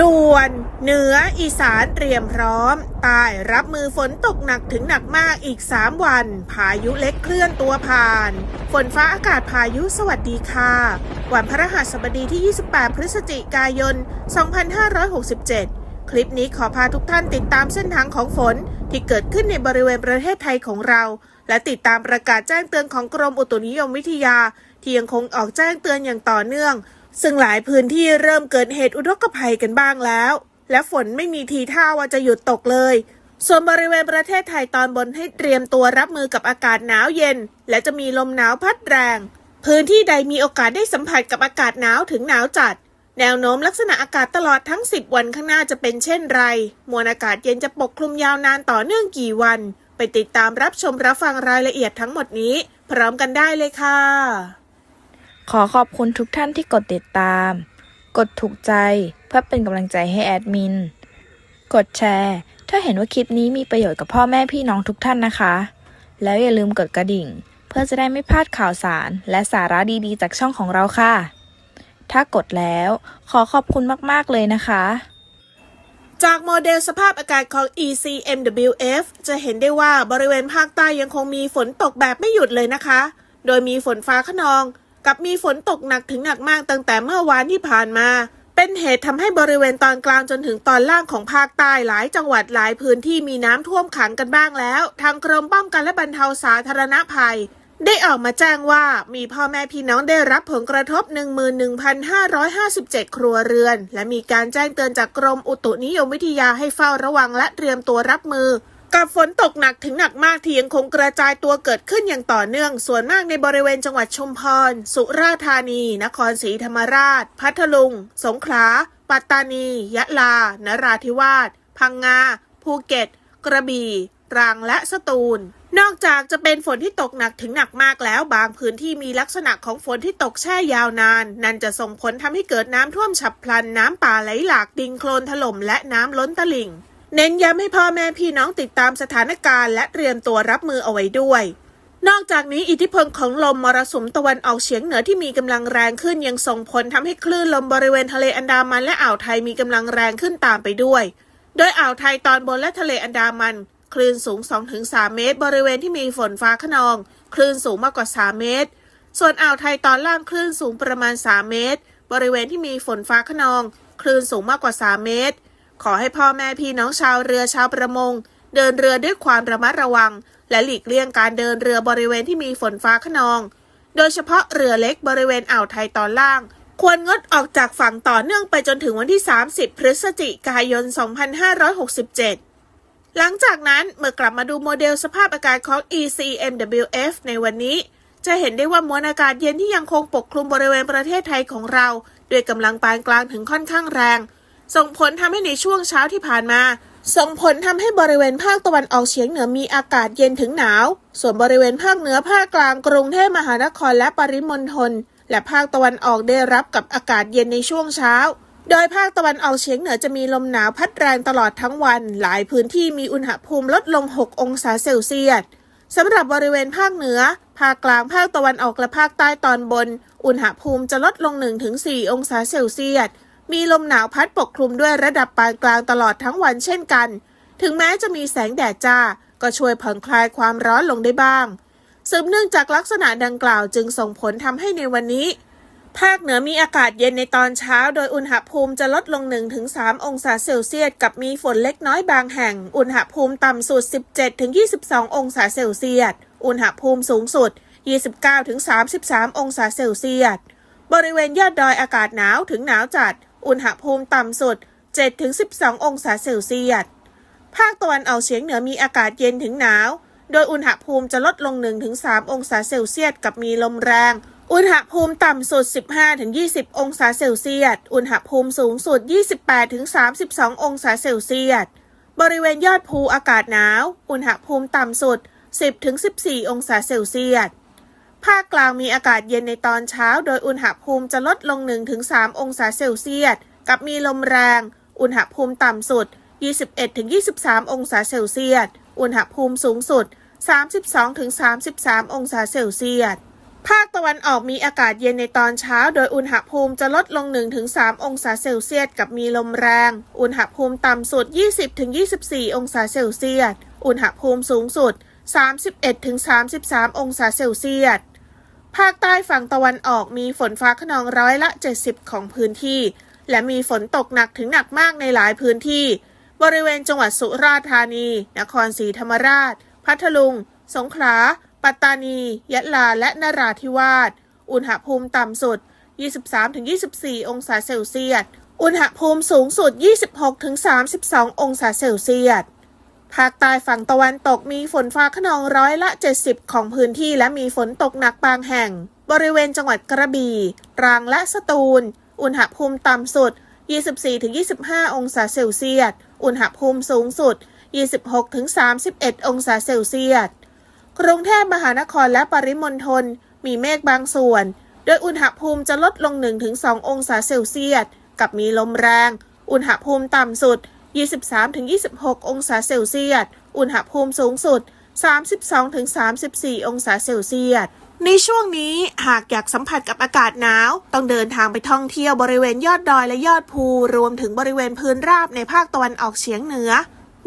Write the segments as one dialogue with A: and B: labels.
A: ด่วนเหนืออีสานเตรียมพร้อม ใต้รับมือฝนตกหนักถึงหนักมากอีก 3 วัน พายุเล็กเคลื่อนตัวผ่าน ฝนฟ้าอากาศพายุสวัสดีค่ะ วันพระหัสบดีที่ 28 พฤศจิกายน 2567 คลิปนี้ขอพาทุกท่านติดตามเส้นทางของฝนที่เกิดขึ้นในบริเวณประเทศไทยของเรา และติดตามประกาศแจ้งเตือนของกรมอุตุนิยมวิทยา ที่ยังคงออกแจ้งเตือนอย่างต่อเนื่อง ซึ่งหลายพื้นที่เริ่มเกิดเหตุอุทกภัยกันบ้างแล้ว และฝนไม่มีทีท่าว่าจะหยุดตกเลย ส่วนบริเวณประเทศไทยตอนบนให้เตรียมตัวรับมือกับอากาศหนาวเย็น และจะมีลมหนาวพัดแรง พื้นที่ใดมีโอกาสได้สัมผัสกับอากาศหนาวถึงหนาวจัด แนวโน้มลักษณะอากาศตลอดทั้ง 10 วันข้างหน้าจะเป็นเช่นไร มวลอากาศเย็นจะปกคลุมยาวนานต่อเนื่องกี่วัน ไปติดตามรับชมรับฟังรายละเอียดทั้งหมดนี้ พร้อมกันได้เลยค่ะ
B: ขอขอบคุณทุกท่านที่กดติดตาม กดถูกใจเพื่อเป็นกำลังใจให้แอดมิน กดแชร์ ถ้าเห็นว่าคลิปนี้มีประโยชน์กับพ่อแม่พี่น้องทุกท่านนะคะ แล้วอย่าลืมกดกระดิ่ง เพื่อจะได้ไม่พลาดข่าวสาร และสาระดีๆ จากช่องของเราค่ะ ถ้ากดแล้วขอขอบคุณมากๆเลยนะคะ
A: จากโมเดลสภาพอากาศของ ECMWF จะเห็นได้ว่าบริเวณภาคใต้ยังคงมีฝนตกแบบไม่หยุดเลยนะคะ โดยมีฝนฟ้าขนอง กับมีฝนตกหนักถึงหนักมากตั้งแต่เมื่อวานที่ผ่านมา เป็นเหตุทำให้บริเวณตอนกลางจนถึงตอนล่างของภาคใต้หลายจังหวัดหลายพื้นที่มีน้ำท่วมขังกันบ้างแล้ว ทางกรมป้องกันและบรรเทาสาธารณภัย ได้ออกมาแจ้งว่ามีพ่อแม่พี่น้องได้รับผลกระทบ 11,557 ครัวเรือน และมีการแจ้งเตือนจากกรมอุตุนิยมวิทยาให้เฝ้าระวังและเตรียมตัวรับมือ กับฝนตกหนักถึงหนักมากที่ยังคงกระจายตัวเกิดขึ้นอย่างต่อเนื่อง ส่วนมากในบริเวณจังหวัดชุมพร สุราษฎร์ธานี นครศรีธรรมราช พัทลุง สงขลา ปัตตานี ยะลา นราธิวาส พังงา ภูเก็ต กระบี่ ตรัง และสตูล นอกจากจะเป็นฝนที่ตกหนักถึงหนักมากแล้ว บางพื้นที่มีลักษณะของฝนที่ตกแช่ยาวนาน นั่นจะส่งผลทำให้เกิดน้ำท่วมฉับพลัน น้ำป่าไหลหลาก ดินโคลนถล่ม และน้ำล้นตลิ่ง เน้นย้ำให้พ่อแม่พี่น้องติดตามสถานการณ์และเตรียมตัวรับมือเอาไว้ด้วย นอกจากนี้อิทธิพลของลมมรสุมตะวันออกเฉียงเหนือที่มีกำลังแรงขึ้นยังส่งผลทำให้คลื่นลมบริเวณทะเลอันดามันและอ่าวไทยมีกำลังแรงขึ้นตามไปด้วย โดยอ่าวไทยตอนบนและทะเลอันดามัน คลื่นสูง 2-3 เมตร บริเวณที่มีฝนฟ้าขนอง คลื่นสูงมากกว่า 3 เมตร ส่วนอ่าวไทยตอนล่างคลื่นสูงประมาณ 3 เมตร บริเวณที่มีฝนฟ้าขนอง คลื่นสูงมากกว่า 3 เมตร ขอให้พ่อแม่พี่น้องชาวเรือชาวประมง เดินเรือด้วยความระมัดระวัง และหลีกเลี่ยงการเดินเรือบริเวณที่มีฝนฟ้าขนอง โดยเฉพาะเรือเล็กบริเวณอ่าวไทยตอนล่าง ควรงดออกจากฝั่งต่อเนื่องไปจนถึงวันที่ 30 พฤศจิกายน 2567หลังจากนั้นเมื่อกลับมาดูโมเดลสภาพอากาศของ ECMWF ในวันนี้ จะเห็นได้ว่ามวลอากาศเย็นที่ยังคงปกคลุมบริเวณประเทศไทยของเรา ด้วยกำลังปานกลางถึงค่อนข้างแรง ส่งผลทำให้ในช่วงเช้าที่ผ่านมา ส่งผลทำให้บริเวณภาคตะวันออกเฉียงเหนือมีอากาศเย็นถึงหนาว ส่วนบริเวณภาคเหนือภาคกลางกรุงเทพมหานครและปริมณฑลและภาคตะวันออกได้รับกับอากาศเย็นในช่วงเช้า โดยภาคตะวันออกเฉียงเหนือจะมีลมหนาวพัดแรงตลอดทั้งวัน หลายพื้นที่มีอุณหภูมิลดลง 6 องศาเซลเซียสสำหรับบริเวณภาคเหนือ ภาคกลาง ภาคตะวันออกและภาคใต้ตอนบน อุณหภูมิจะลดลง 1-4 องศาเซลเซียส มีลมหนาวพัดปกคลุมด้วยระดับปานกลางตลอดทั้งวันเช่นกัน ถึงแม้จะมีแสงแดดจ้า ก็ช่วยผ่อนคลายความร้อนลงได้บ้างสืบเนื่องจากลักษณะดังกล่าวจึงส่งผลทำให้ในวันนี้ ภาคเหนือมีอากาศเย็นในตอนเช้า โดยอุณหภูมิจะลดลง 1-3 องศาเซลเซียส กับมีฝนเล็กน้อยบางแห่ง อุณหภูมิต่ำสุด 17-22 องศาเซลเซียส อุณหภูมิสูงสุด 29-33 องศาเซลเซียส บริเวณยอดดอยอากาศหนาวถึงหนาวจัด อุณหภูมิต่ำสุด 7-12 องศาเซลเซียส ภาคตะวันออกเฉียงเหนือมีอากาศเย็นถึงหนาว โดยอุณหภูมิจะลดลง 1-3 องศาเซลเซียสกับมีลมแรง อุณหภูมิต่ำสุด 15-20 องศาเซลเซียส อุณหภูมิสูงสุด 28-32 องศาเซลเซียส บริเวณยอดภูอากาศหนาว อุณหภูมิต่ำสุด 10-14 องศาเซลเซียส ภาคกลางมีอากาศเย็นในตอนเช้า โดยอุณหภูมิจะลดลง 1-3 องศาเซลเซียส กับมีลมแรง อุณหภูมิต่ำสุด 21-23 องศาเซลเซียส อุณหภูมิสูงสุด 32-33 องศาเซลเซียส ภาคตะวันออกมีอากาศเย็นในตอนเช้า โดยอุณหภูมิจะลดลง 1-3 องศาเซลเซียส กับมีลมแรง อุณหภูมิต่ำสุด 20-24 องศาเซลเซียส อุณหภูมิสูงสุด31-33 องศาเซลเซียส ภาคใต้ฝั่งตะวันออกมีฝนฟ้าขนองร้อยละ 70 ของพื้นที่ และมีฝนตกหนักถึงหนักมากในหลายพื้นที่ บริเวณจังหวัดสุราษฎร์ธานี นครศรีธรรมราช พัทลุง สงขลา ปัตตานี ยะลา และนราธิวาส อุณหภูมิต่ำสุด 23-24 องศาเซลเซียส อุณหภูมิสูงสุด 26-32 องศาเซลเซียส ภาคใต้ฝั่งตะวันตกมีฝนฟ้าขนองร้อยละ 70 ของพื้นที่และมีฝนตกหนักบางแห่ง บริเวณจังหวัดกระบี่ตรังและสตูล อุณหภูมิต่ำสุด 24-25 องศาเซลเซียส อุณหภูมิสูงสุด 26-31 องศาเซลเซียส กรุงเทพมหานครและปริมณฑลมีเมฆบางส่วน โดยอุณหภูมิจะลดลง 1-2 องศาเซลเซียส กับมีลมแรง อุณหภูมิต่ำสุด 23-26 องศาเซลเซียส อุณหภูมิสูงสุด 32-34 องศาเซลเซียส ในช่วงนี้หากอยากสัมผัสกับอากาศหนาว ต้องเดินทางไปท่องเที่ยวบริเวณยอดดอยและยอดภู รวมถึงบริเวณพื้นราบในภาคตะวันออกเฉียงเหนือ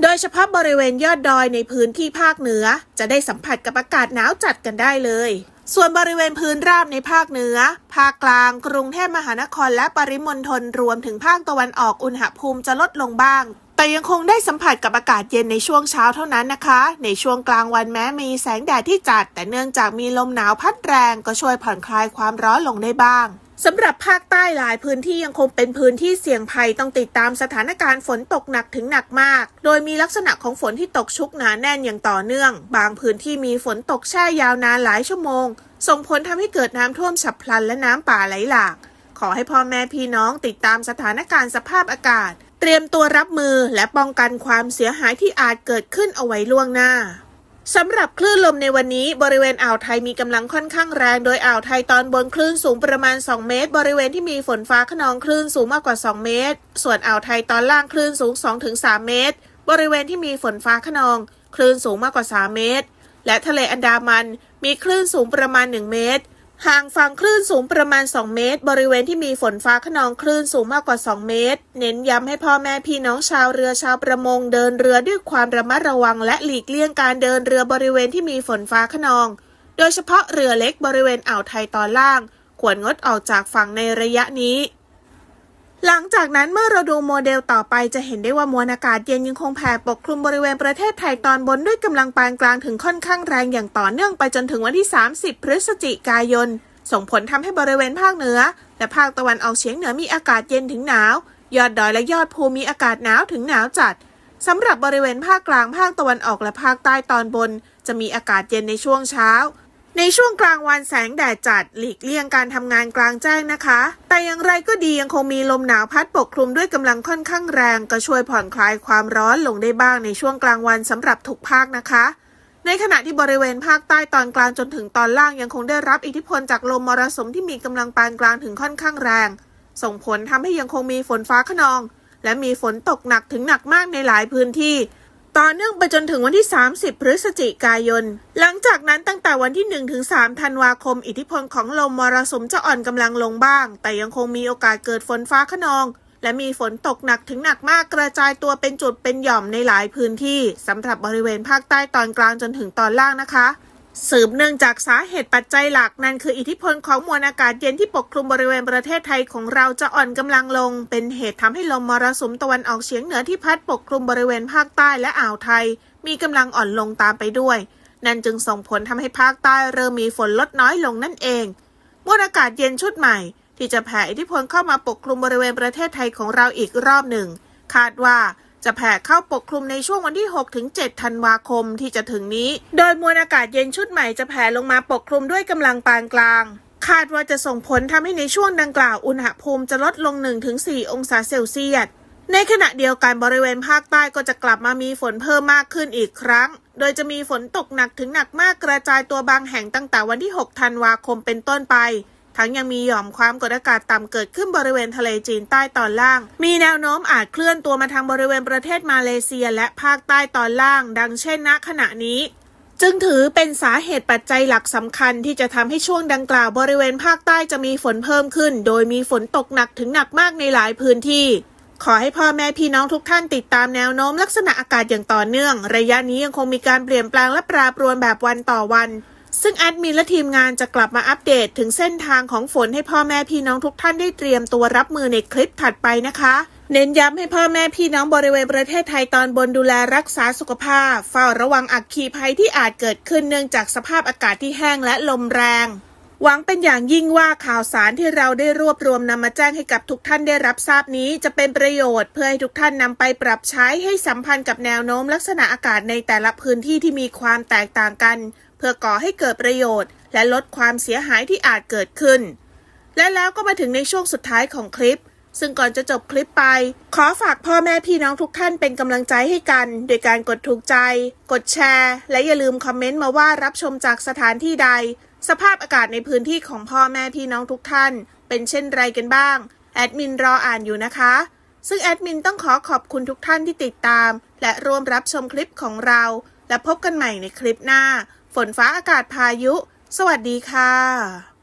A: โดยเฉพาะบริเวณยอดดอยในพื้นที่ภาคเหนือ จะได้สัมผัสกับอากาศหนาวจัดกันได้เลย ส่วนบริเวณพื้นราบในภาคเหนือ ภาคกลาง กรุงเทพมหานครและปริมณฑลรวมถึงภาคตะวันออกอุณหภูมิจะลดลงบ้าง แต่ยังคงได้สัมผัสกับอากาศเย็นในช่วงเช้าเท่านั้นนะคะ ในช่วงกลางวันแม้มีแสงแดดที่จัด แต่เนื่องจากมีลมหนาวพัดแรงก็ช่วยผ่อนคลายความร้อนลงได้บ้าง สำหรับภาคใต้หลายพื้นที่ยังคงเป็นพื้นที่เสี่ยงภัยต้องติดตามสถานการณ์ฝนตกหนักถึงหนักมาก โดยมีลักษณะของฝนที่ตกชุกหนาแน่นอย่างต่อเนื่อง บางพื้นที่มีฝนตกแช่ยาวนานหลายชั่วโมง ส่งผลทำให้เกิดน้ำท่วมฉับพลันและน้ำป่าไหลหลาก ขอให้พ่อแม่พี่น้องติดตามสถานการณ์สภาพอากาศ เตรียมตัวรับมือและป้องกันความเสียหายที่อาจเกิดขึ้นเอาไว้ล่วงหน้า สำหรับคลื่นลมในวันนี้บริเวณอ่าวไทยมีกำลังค่อนข้างแรง โดยอ่าวไทยตอนบนคลื่นสูงประมาณ 2 เมตร บริเวณที่มีฝนฟ้าขนองคลื่นสูงมากกว่า 2 เมตร ส่วนอ่าวไทยตอนล่างคลื่นสูง 2-3 เมตร บริเวณที่มีฝนฟ้าขนองคลื่นสูงมากกว่า 3 เมตร และทะเลอันดามันมีคลื่นสูงประมาณ 1 เมตร ห่างฝั่งคลื่นสูงประมาณ 2 เมตร บริเวณที่มีฝนฟ้าขนองคลื่นสูงมากกว่า 2 เมตร เน้นย้ำให้พ่อแม่พี่น้องชาวเรือชาวประมงเดินเรือด้วยความระมัดระวัง และหลีกเลี่ยงการเดินเรือบริเวณที่มีฝนฟ้าขนอง โดยเฉพาะเรือเล็กบริเวณอ่าวไทยตอนล่าง ควรงดออกจากฝั่งในระยะนี้ หลังจากนั้นเมื่อเราดูโมเดลต่อไปจะเห็นได้ว่ามวลอากาศเย็นยังคงแผ่ปกคลุมบริเวณประเทศไทยตอนบนด้วยกำลังปานกลางถึงค่อนข้างแรงอย่างต่อเนื่องไปจนถึงวันที่ 30 พฤศจิกายน ส่งผลทำให้บริเวณภาคเหนือ และภาคตะวันออกเฉียงเหนือมีอากาศเย็นถึงหนาวยอดดอยและยอดภูมีอากาศหนาวถึงหนาวจัดสำหรับบริเวณภาคกลางภาคตะวันออกและภาคใต้ตอนบน จะมีอากาศเย็นในช่วงเช้า ในช่วงกลางวันแสงแดดจัดหลีกเลี่ยงการทำงานกลางแจ้งนะคะ แต่อย่างไรก็ดียังคงมีลมหนาวพัดปกคลุมด้วยกำลังค่อนข้างแรง ก็ช่วยผ่อนคลายความร้อนลงได้บ้างในช่วงกลางวันสำหรับทุกภาคนะคะในขณะที่บริเวณภาคใต้ตอนกลางจนถึงตอนล่างยังคงได้รับอิทธิพลจากลมมรสุมที่มีกำลังปานกลางถึงค่อนข้างแรง ส่งผลทำให้ยังคงมีฝนฟ้าขนอง และมีฝนตกหนักถึงหนักมากในหลายพื้นที่ ต่อเนื่องไปจนถึงวันที่ 30 พฤศจิกายน หลังจากนั้นตั้งแต่วันที่ 1 ถึง 3 ธันวาคม อิทธิพลของลมมรสุมจะอ่อนกำลังลงบ้าง แต่ยังคงมีโอกาสเกิดฝนฟ้าขนอง และมีฝนตกหนักถึงหนักมากกระจายตัวเป็นจุดเป็นหย่อมในหลายพื้นที่สำหรับบริเวณภาคใต้ตอนกลางจนถึงตอนล่างนะคะ สืบเนื่องจากสาเหตุปัจจัยหลักนั่นคืออิทธิพลของมวลอากาศเย็นที่ปกคลุมบริเวณประเทศไทยของเราจะอ่อนกำลังลง เป็นเหตุทำให้ลมมรสุมตะวันออกเฉียงเหนือที่พัดปกคลุมบริเวณภาคใต้และอ่าวไทย มีกำลังอ่อนลงตามไปด้วย นั่นจึงส่งผลทำให้ภาคใต้เริ่มมีฝนลดน้อยลงนั่นเองมวลอากาศเย็นชุดใหม่ ที่จะแผ่อิทธิพลเข้ามาปกคลุมบริเวณประเทศไทยของเราอีกรอบหนึ่ง คาดว่า จะแผ่เข้าปกคลุมในช่วงวันที่6ถึง7ธันวาคมที่จะถึงนี้ โดยมวลอากาศเย็นชุดใหม่จะแผ่ลงมาปกคลุมด้วยกำลังปานกลาง คาดว่าจะส่งผลทำให้ในช่วงดังกล่าวอุณหภูมิจะลดลง 1-4 องศาเซลเซียสในขณะเดียวกันบริเวณภาคใต้ก็จะกลับมามีฝนเพิ่มมากขึ้นอีกครั้ง โดยจะมีฝนตกหนักถึงหนักมากกระจายตัวบางแห่งตั้งแต่วันที่ 6 ธันวาคมเป็นต้นไป ทั้งยังมีหย่อมความกดอากาศต่ำเกิดขึ้นบริเวณทะเลจีนใต้ตอนล่าง มีแนวโน้มอาจเคลื่อนตัวมาทางบริเวณประเทศมาเลเซียและภาคใต้ตอนล่าง ดังเช่นณขณะนี้จึงถือเป็นสาเหตุปัจจัยหลักสำคัญที่จะทำให้ช่วงดังกล่าวบริเวณภาคใต้จะมีฝนเพิ่มขึ้น โดยมีฝนตกหนักถึงหนักมากในหลายพื้นที่ ขอให้พ่อแม่พี่น้องทุกท่านติดตามแนวโน้มลักษณะอากาศอย่างต่อเนื่อง ระยะนี้ยังคงมีการเปลี่ยนแปลงและปรปรวนแบบวันต่อวัน ซึ่งแอดมินและทีมงานจะกลับมาอัปเดตถึงเส้นทางของฝนให้พ่อแม่พี่น้องทุกท่านได้เตรียมตัวรับมือในคลิปถัดไปนะคะ เน้นย้ำให้พ่อแม่พี่น้องบริเวณประเทศไทยตอนบนดูแลรักษาสุขภาพ เฝ้าระวังอัคคีภัยที่อาจเกิดขึ้นเนื่องจากสภาพอากาศที่แห้งและลมแรงหวังเป็นอย่างยิ่งว่าข่าวสารที่เราได้รวบรวมนำมาแจ้งให้กับทุกท่านได้รับทราบนี้ จะเป็นประโยชน์เพื่อให้ทุกท่านนำไปปรับใช้ให้สัมพันธ์กับแนวโน้มลักษณะอากาศในแต่ละพื้นที่ที่มีความแตกต่างกัน เพื่อก่อให้เกิดประโยชน์ และลดความเสียหายที่อาจเกิดขึ้น และแล้วก็มาถึงในช่วงสุดท้ายของคลิป ซึ่งก่อนจะจบคลิปไป ขอฝากพ่อแม่พี่น้องทุกท่านเป็นกำลังใจให้กัน โดยการกดถูกใจ กดแชร์ และอย่าลืมคอมเมนต์มาว่ารับชมจากสถานที่ใด สภาพอากาศในพื้นที่ของพ่อแม่พี่น้องทุกท่าน เป็นเช่นไรกันบ้าง แอดมินรออ่านอยู่นะคะซึ่งแอดมินต้องขอขอบคุณทุกท่านที่ติดตาม และร่วมรับชมคลิปของเรา และพบกันใหม่ในคลิปหน้า ฝนฟ้าอากาศพายุ สวัสดีค่ะ